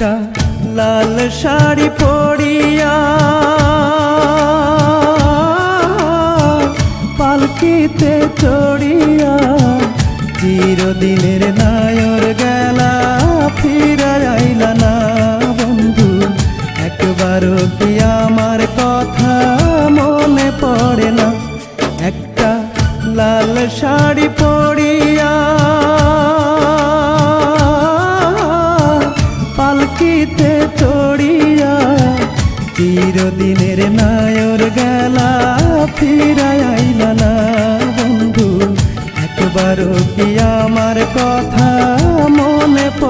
একটা লাল শাড়ি পরিয়া। পালকিতে চড়িয়া চিরদিনের নায়র গেলা ফিরা আইলা না বন্ধু। একবারও কি আমার কথা মনে পড়ে না? একটা লাল শাড়ি পরিয়া চিরদিনের নায়র গেলা ফিরাই না বন্ধু। একবারও কি আমার কথা মনে পড়ে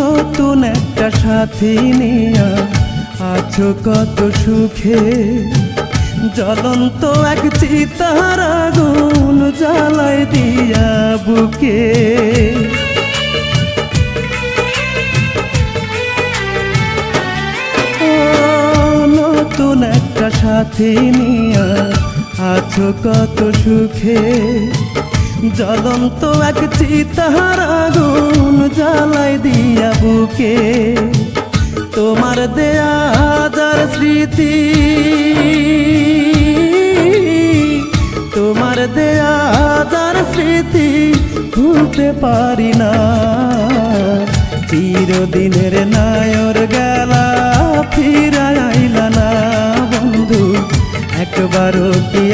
নতুন একটা সাথী নিয়া আছো কত সুখে। জ্বলন্ত এক চিতার আগুন জ্বালাই দিয়া বুকে। নতুন একটা সাথী নিয়া আছো কত সুখে। জ্বলন্ত এক চিতার আগুন জ্বালাই দিয়া বুকে। তোমার দেয়া স্মৃতি। তোমার দেয়া স্মৃতি ভুলতে পারি না। চিরদিনের নায়র গেলা ফিরা আইলা না বন্ধু, একবারও কি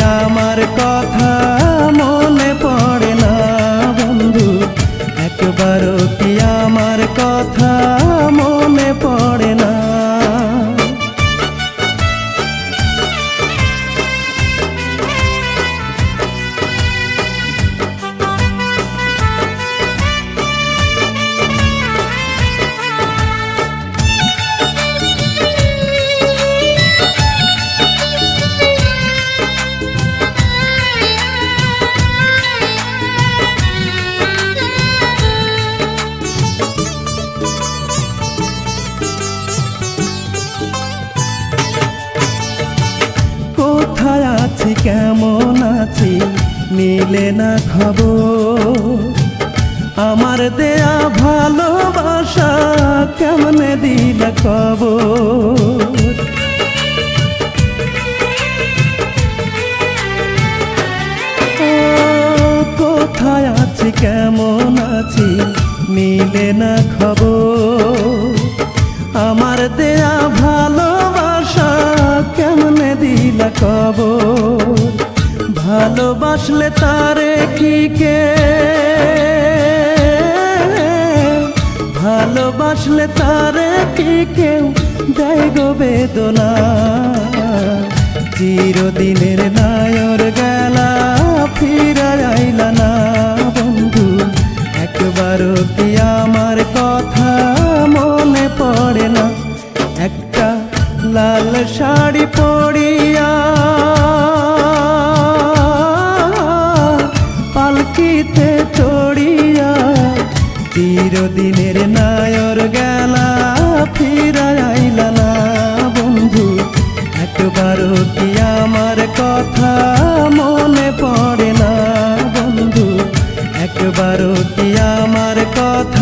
কেমন আছি? মিলে না খবর। আমার দেয়া ভালোবাসা কেমনে দিল ও, কোথায় আছি কেমন আছি মিলে না খবর? আমার দেয়া ভালোবাসা কেমনে দিলা খবর? ভালোবাসলে তারে কি কে? ভালোবাসলে তারে কি কেউ দেয় গো বেদনা? চিরদিনের নায়র গেলা ফিরা আইলা না। একবারও কি আমার কথা।